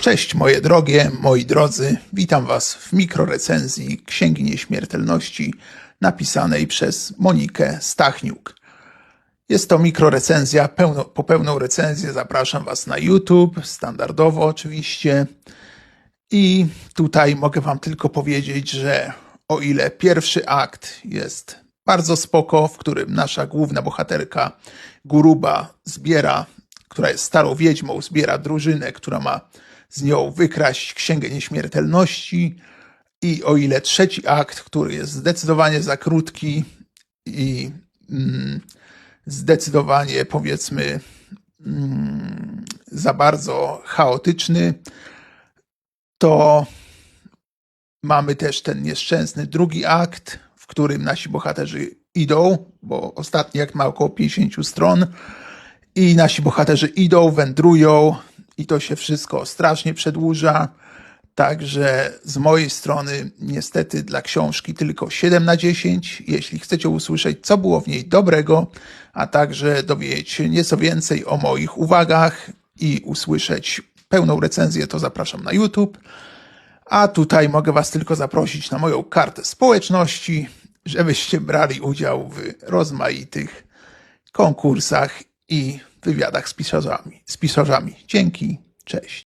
Cześć moje drogie, moi drodzy, witam Was w mikrorecenzji Księgi Nieśmiertelności napisanej przez Monikę Stachniuk. Jest to mikrorecenzja, pełno, po pełną recenzję zapraszam Was na YouTube, standardowo oczywiście. I tutaj mogę Wam tylko powiedzieć, że o ile pierwszy akt jest bardzo spoko, w którym nasza główna bohaterka Guruba zbiera, która jest starą wiedźmą, zbiera drużynę, która ma z nią wykraść Księgę Nieśmiertelności. I o ile trzeci akt, który jest zdecydowanie za krótki i mm, zdecydowanie powiedzmy mm, za bardzo chaotyczny, to mamy też ten nieszczęsny drugi akt, w którym nasi bohaterzy idą, bo ostatni akt ma około 50 stron i nasi bohaterzy idą, wędrują i to się wszystko strasznie przedłuża. Także z mojej strony niestety dla książki tylko 7 na 10. Jeśli chcecie usłyszeć, co było w niej dobrego, a także dowiedzieć się nieco więcej o moich uwagach i usłyszeć pełną recenzję, to zapraszam na YouTube. A tutaj mogę Was tylko zaprosić na moją kartę społeczności, żebyście brali udział w rozmaitych konkursach i wywiadach z pisarzami. Z pisarzami. Dzięki, cześć.